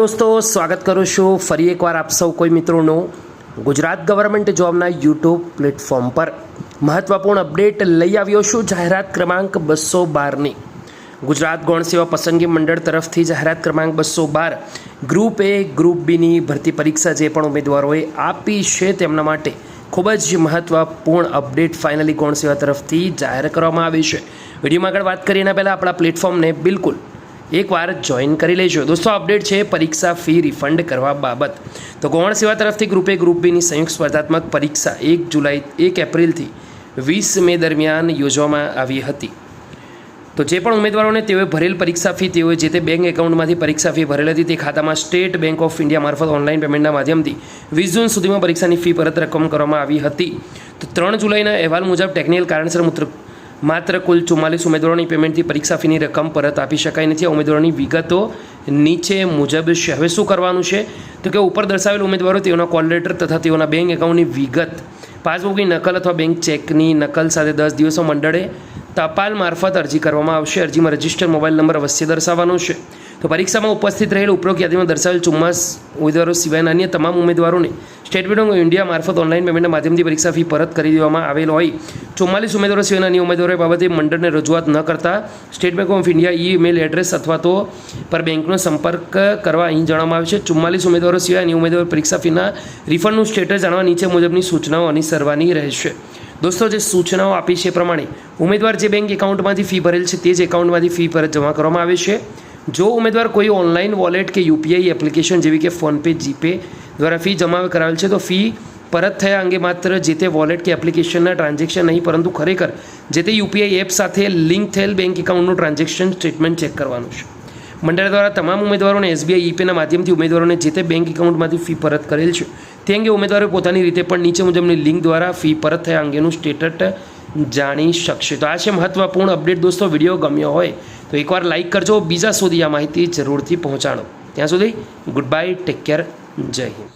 દોસ્તો, સ્વાગત કરું છું ફરી એકવાર આપ સૌ કોઈ મિત્રોનું ગુજરાત ગવર્મેન્ટ જોબના યુટ્યુબ પ્લેટફોર્મ પર. મહત્વપૂર્ણ અપડેટ લઈ આવ્યો છું જાહેરાત ક્રમાંક બસો બારની. ગુજરાત ગૌણ સેવા પસંદગી મંડળ તરફથી જાહેરાત ક્રમાંક બસો બાર ગ્રુપ એ ગ્રુપ બીની ભરતી પરીક્ષા જે પણ ઉમેદવારોએ આપી છે તેમના માટે ખૂબ જ મહત્વપૂર્ણ અપડેટ ફાઇનલી ગૌણ સેવા તરફથી જાહેર કરવામાં આવી છે. વિડીયોમાં આગળ વાત કરીએ એના પહેલાં આપણા પ્લેટફોર્મને બિલકુલ એકવાર જોઈન કરી લેજો. દોસ્તો અપડેટ છે પરીક્ષા ફી રિફંડ કરવા બાબત. તો ગૌણ સેવા તરફથી ગ્રુપ ગ્રુપ બીની સંયુક્ત સ્પર્ધાત્મક પરીક્ષા એક જુલાઈ, એક એપ્રિલથી વીસ મે દરમિયાન યોજવામાં આવી હતી. તો જે પણ ઉમેદવારોને તેઓએ ભરેલ પરીક્ષા ફી તેઓએ જે તે બેંક એકાઉન્ટમાંથી પરીક્ષા ફી ભરેલ હતી, તે ખાતામાં સ્ટેટ બેંક ઓફ ઇન્ડિયા મારફત ઓનલાઈન પેમેન્ટના માધ્યમથી વીસ જૂન સુધીમાં પરીક્ષાની ફી પરત રકમ કરવામાં આવી હતી. તો ત્રણ જુલાઈના અહેવાલ મુજબ ટેકનિકલ કારણસર મૂત્ર કુલ ચુમ્માલીસ ઉમેદવારોની પેમેન્ટથી પરીક્ષા ફીની રકમ પરત આપી શકાય નથી. ઉમેદવારોની વિગતો નીચે મુજબ છે. હવે શું કરવાનું છે? તો કે ઉપર દર્શાવેલ ઉમેદવારો તેઓના કોલ લેટર તથા તેઓના બેંક એકાઉન્ટની વિગત પાસબુકની નકલ અથવા બેંક ચેકની નકલ સાથે દસ દિવસો મંડળે ટપાલ મારફત અરજી કરવામાં આવશે. અરજીમાં રજિસ્ટર મોબાઈલ નંબર અવશ્ય દર્શાવવાનો છે. તો પરીક્ષામાં ઉપસ્થિત રહેલ ઉપરોક્ત યાદીમાં દર્શાવેલ ચુમ્માસ ઉમેદવારો સિવાયના અન્ય તમામ ઉમેદવારોને સ્ટેટ બેંક ઓફ ઇન્ડિયા મારફત ઓનલાઈન પેમેન્ટના માધ્યમથી પરીક્ષા ફી પરત કરી દેવામાં આવેલ હોય. ચુમ્માલીસ ઉમેદવારો સિવાયના અન્ય ઉમેદવારો બાબતે મંડળને રજૂઆત ન કરતા State Bank of India email address અથવા તો પર બેંકનો સંપર્ક કરવા અહીં જણાવવામાં આવે છે. ચુમ્માલીસ ઉમેદવારો સિવાય અન્ય ઉમેદવારો પરીક્ષા ફીના રિફંડનું સ્ટેટસ જાણવા નીચે મુજબની સૂચનાઓ અનુસરવાની રહેશે. દોસ્તો, જે સૂચનાઓ આપી છે પ્રમાણે ઉમેદવાર જે બેંક એકાઉન્ટમાંથી ફી ભરેલ છે તે જ એકાઉન્ટમાંથી ફી પરત જમા કરવામાં આવે છે. જો ઉમેદવાર કોઈ ઓનલાઈન વોલેટ કે યુપીઆઈ એપ્લિકેશન જેવી કે ફોનપે, જીપે દ્વારા ફી જમા કરાવેલ છે, તો ફી પરત થયા અંગે માત્ર જે તે વોલેટ કે એપ્લિકેશનના ટ્રાન્ઝેક્શન નહીં, પરંતુ ખરેખર જે તે યુપીઆઈ એપ સાથે લિંક થયેલ બેંક એકાઉન્ટનું ટ્રાન્ઝેક્શન સ્ટેટમેન્ટ ચેક કરવાનું છે. મંડળ દ્વારા તમામ ઉમેદવારોને એસબીઆઈ ઈપેના માધ્યમથી ઉમેદવારોને જે તે બેંક એકાઉન્ટમાંથી ફી પરત કરેલ છે, તે અંગે ઉમેદવારો પોતાની રીતે પણ નીચે મુજબની લિંક દ્વારા ફી પરત થયા અંગેનું સ્ટેટસ જાણી શકશે. તો આ છે મહત્વપૂર્ણ અપડેટ દોસ્તો વીડિયો ગમ્યો હોય તો એકવાર લાઇક કરજો. બીજા સુધી આ માહિતી જરૂરથી પહોંચાડો. ત્યાં સુધી ગુડ બાય ટેક કેર જય હિન્દ.